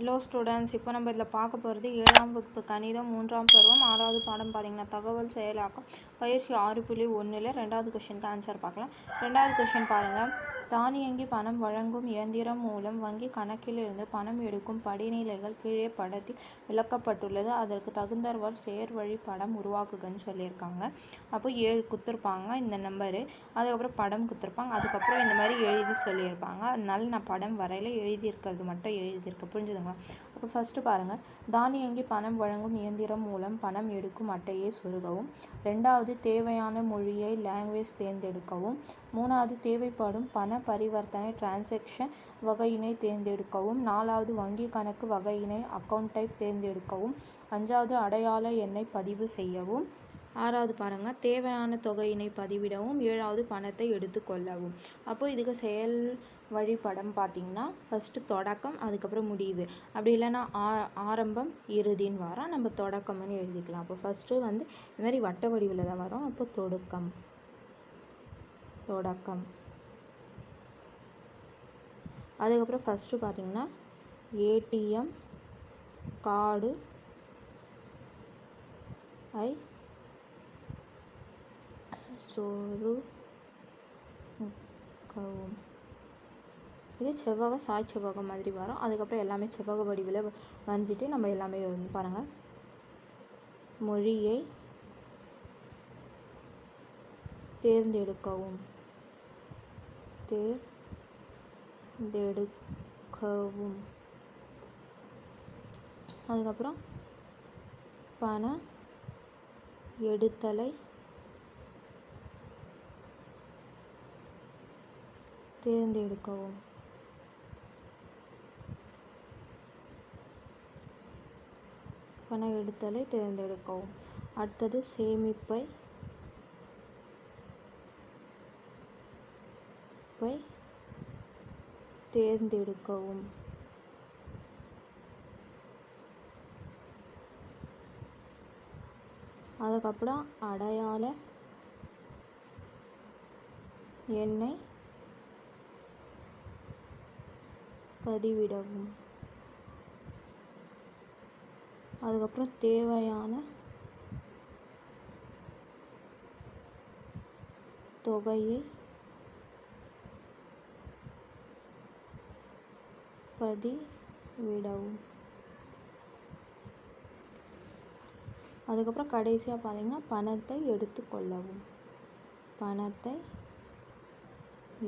Hello students இப்போ நம்ம இதில் பார்க்க போகிறது ஏழாம் வகுப்பு கணிதம் மூன்றாம் பருவம் ஆறாவது பாடம் பார்த்தீங்கன்னா தகவல் செயலாக்கம் பயிற்சி ஆறு புள்ளி ஒன்றில் ரெண்டாவது கொஷனுக்கு ஆன்சர் பார்க்கலாம். ரெண்டாவது கொஷின் பாருங்கள் தானியங்கி பணம் வழங்கும் இயந்திரம் மூலம் வங்கி கணக்கிலிருந்து பணம் எடுக்கும் படிநிலைகள் கீழே படத்தில் விளக்கப்பட்டுள்ளது. அதற்கு தகுந்தவாறு செயற் வழி படம் உருவாக்குகன்னு சொல்லியிருக்காங்க. அப்போ ஏழு குத்துருப்பாங்க இந்த நம்பரு அதுக்கப்புறம் படம் குத்துருப்பாங்க அதுக்கப்புறம் இந்த மாதிரி எழுதி சொல்லியிருப்பாங்க. அதனால நான் படம் வரையில் எழுதியிருக்கிறது மட்டும் எழுதியிருக்கேன். புரிஞ்சுதுங்களா? அப்போ ஃபஸ்ட்டு பாருங்கள் தானியங்கி பணம் வழங்கும் இயந்திரம் மூலம் பணம் எடுக்கும் அட்டையை சொருகவும். ரெண்டாவது தேவையான மொழியை லாங்குவேஜ் தேர்ந்தெடுக்கவும். மூணாவது தேவைப்படும் பண பரிவர்த்தனை டிரான்சாக்ஷன் வகையினை தேர்ந்தெடுக்கவும். நாலாவது வங்கி கணக்கு வகையினை அக்கௌண்ட் டைப் தேர்ந்தெடுக்கவும். அஞ்சாவது அடையாள எண்ணை பதிவு செய்யவும். ஆறாவது பாருங்கள் தேவையான தொகையினை பதிவிடவும் ஏழாவது பணத்தை எடுத்துக்கொள்ளவும் அப்போது இதுக்கு செயல் வழிபடம் பார்த்திங்கன்னா ஃபஸ்ட்டு தொடக்கம் அதுக்கப்புறம் முடிவு. அப்படி இல்லைன்னா ஆ ஆரம்பம் இறுதின்னு வரோம். நம்ம தொடக்கம்னு எழுதிக்கலாம். அப்போ ஃபஸ்ட்டு வந்து இது மாதிரி வட்ட வடிவில் தான் வரும். அப்போ தொடுக்கம். தொடக்கம். அதுக்கப்புறம் ஃபஸ்ட்டு பார்த்திங்கன்னா ஏடிஎம் கார்டு ஐ சோறு கவும் இது செவ்வக சாய் செவ்வக மாதிரி வரும் அதுக்கப்புறம் எல்லாமே செவ்வக வடிவில் வரைஞ்சிட்டு நம்ம எல்லாமே வந்து பாருங்கள் மொழியை தேர்ந்தெடுக்கவும். தேர்ந்தெடுக்கவும். அதுக்கப்புறம் பண எடுத்தலை தேர்ந்தெடுக்கவும். பண எடுத்தலை தேர்ந்தெடுக்கவும். அடுத்தது சேமிப்பை பை தேர்ந்தெடுக்கவும். அதுக்கப்புறம் அடையாள எண்ணை பதிவிடவும். அதுக்கப்புறம் தேவையான தொகையை பதிவிடவும். அதுக்கப்புறம் கடைசியாக பார்த்தீங்கன்னா பணத்தை எடுத்துக்கொள்ளவும். பணத்தை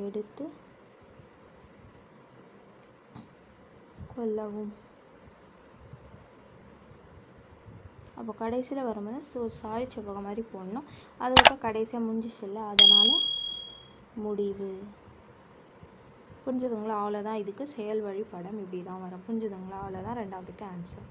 எடுத்து கொள்ளவும் அப்போ கடைசியில் வரும்போது ஸோ சாய் செவ்வகம் மாதிரி போடணும். அதுக்கப்புறம் கடைசியாக முடிஞ்சிச்சுல்ல அதனால் முடிவு. புரிஞ்சுதுங்களா? அவ்வளோதான் இதுக்கு செயல் வழி படம் இப்படி தான் வரும். புரிஞ்சுதுங்களா? அவ்வளோதான் ரெண்டாவதுக்கு ஆன்சர்